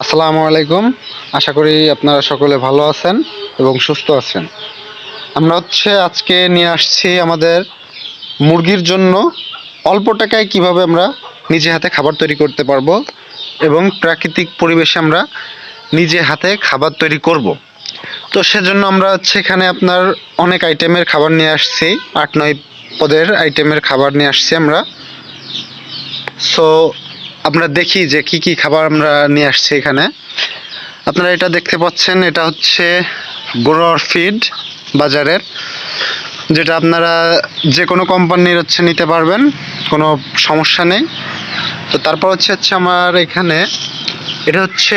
আসসালামু আলাইকুম। আশা করি আপনারা সকলে ভালো আছেন এবং সুস্থ আছেন। আমরা হচ্ছে আজকে নিয়ে আসছি আমাদের মুরগির জন্য অল্প টাকায় কীভাবে আমরা নিজে হাতে খাবার তৈরি করতে পারব এবং প্রাকৃতিক পরিবেশে আমরা নিজে হাতে খাবার তৈরি করব। তো সেজন্য আমরা হচ্ছে এখানে আপনার অনেক আইটেমের খাবার নিয়ে আসছি। আট, নয় পদের আইটেমের খাবার নিয়ে আসছি আমরা। সো আমরা দেখি যে কি কি খাবার আমরা নিয়ে আসছি এখানে। আপনারা এটা দেখতে পাচ্ছেন, এটা হচ্ছে গোড়ার ফিড বাজারের, যেটা আপনারা যে কোনো কোম্পানির হচ্ছে নিতে পারবেন, কোনো সমস্যা নেই। তো তারপর হচ্ছে হচ্ছে আমার এখানে, এটা হচ্ছে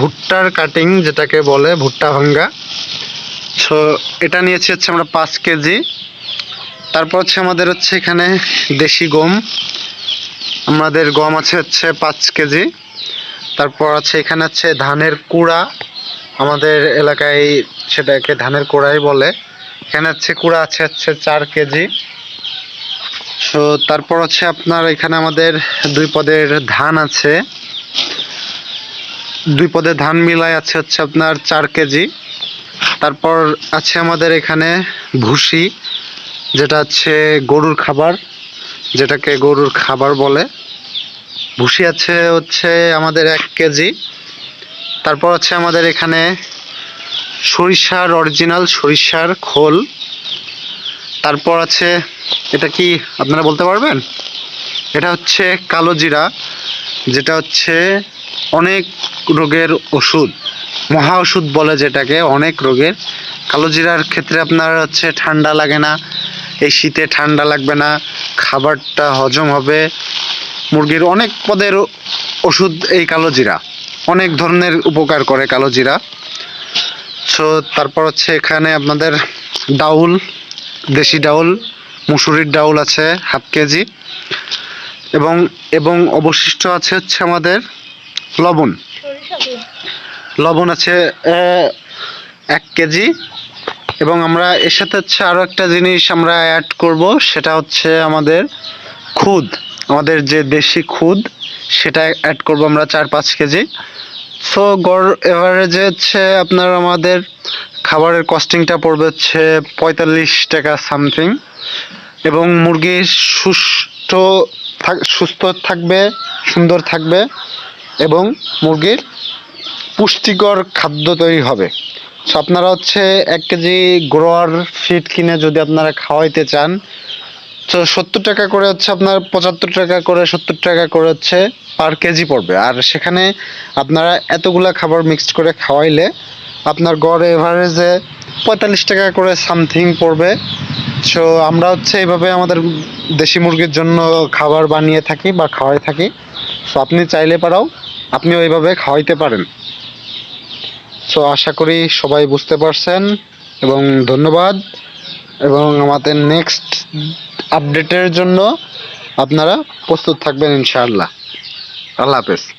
ভুট্টার কাটিং যেটাকে বলে, ভুট্টা ভাঙ্গা। সো এটা নিয়েছি হচ্ছে আমরা পাঁচ কেজি। তারপর হচ্ছে আমাদের হচ্ছে এখানে দেশি গম। আমাদের গম আছে হচ্ছে পাঁচ কেজি। তারপর আছে এখানে হচ্ছে ধানের কুড়া। আমাদের এলাকায় সেটাকে ধানের কুড়াই বলে। এখানে হচ্ছে কুড়া, আছে হচ্ছে চার কেজি। সো তারপর হচ্ছে আপনার এখানে আমাদের দুই পদের ধান আছে। দুই পদের ধান মিলাই আছে হচ্ছে আপনার চার কেজি। তারপর আছে আমাদের এখানে ভুসি, যেটা হচ্ছে গরুর খাবার। যেটাকে গরুর খাবার বলে। ভুসি আছে হচ্ছে আমাদের এক কেজি। তারপর হচ্ছে আমাদের এখানে সরিষার অরিজিনাল সরিষার খোল। তারপর আছে, এটা কি আপনারা বলতে পারবেন? এটা হচ্ছে কালো জিরা, যেটা হচ্ছে অনেক রোগের ওষুধ। মহা ওষুধ বলে যেটাকে, অনেক রোগের। কালো জিরার ক্ষেত্রে আপনার হচ্ছে ঠান্ডা লাগে না, এই শীতে ঠান্ডা লাগবে না, খাবারটা হজম হবে। মুরগির অনেক পদের ওষুধ এই কালো জিরা, অনেক ধরনের উপকার করে কালো জিরা। সো তারপর হচ্ছে এখানে আপনাদের ডাউল, দেশি ডাউল, মুসুরির ডাউল আছে, হাফ কেজি। এবং এবং অবশিষ্ট আছে হচ্ছে আমাদের লবণ। লবণ আছে এক কেজি। এবং আমরা এর সাথে হচ্ছে আরও একটা জিনিস আমরা অ্যাড করব, সেটা হচ্ছে আমাদের খুদ। আমাদের যে দেশি খুদ, সেটা অ্যাড করব আমরা চার পাঁচ কেজি। সো গড় এভারেজে হচ্ছে আপনার আমাদের খাবারের কস্টিংটা পড়বে হচ্ছে পঁয়তাল্লিশ টাকা সামথিং এবং মুরগি সুস্থ সুস্থ থাকবে, সুন্দর থাকবে। এবং মুরগির পুষ্টিকর খাদ্য তৈরি হবে। সো আপনারা হচ্ছে এক কেজি গ্রোয়ার ফিড কিনে যদি আপনারা খাওয়াইতে চান, তো সত্তর টাকা করে হচ্ছে আপনার পঁচাত্তর টাকা করে সত্তর টাকা করে হচ্ছে পার কেজি পড়বে। আর সেখানে আপনারা এতগুলা খাবার মিক্সড করে খাওয়াইলে আপনার গড় এভারেজে পঁয়তাল্লিশ টাকা করে সামথিং পড়বে। সো আমরা হচ্ছে এইভাবে আমাদের দেশি মুরগির জন্য খাবার বানিয়ে থাকি বা খাওয়াই থাকি। সো আপনি চাইলে পারাও আপনিও ওইভাবে খাওয়াইতে পারেন। সো আশা করি সবাই বুঝতে পারছেন এবং ধন্যবাদ। এবং আমাদের নেক্সট আপডেটের জন্য আপনারা প্রস্তুত থাকবেন ইনশাআল্লাহ। আল্লাহ হাফেজ।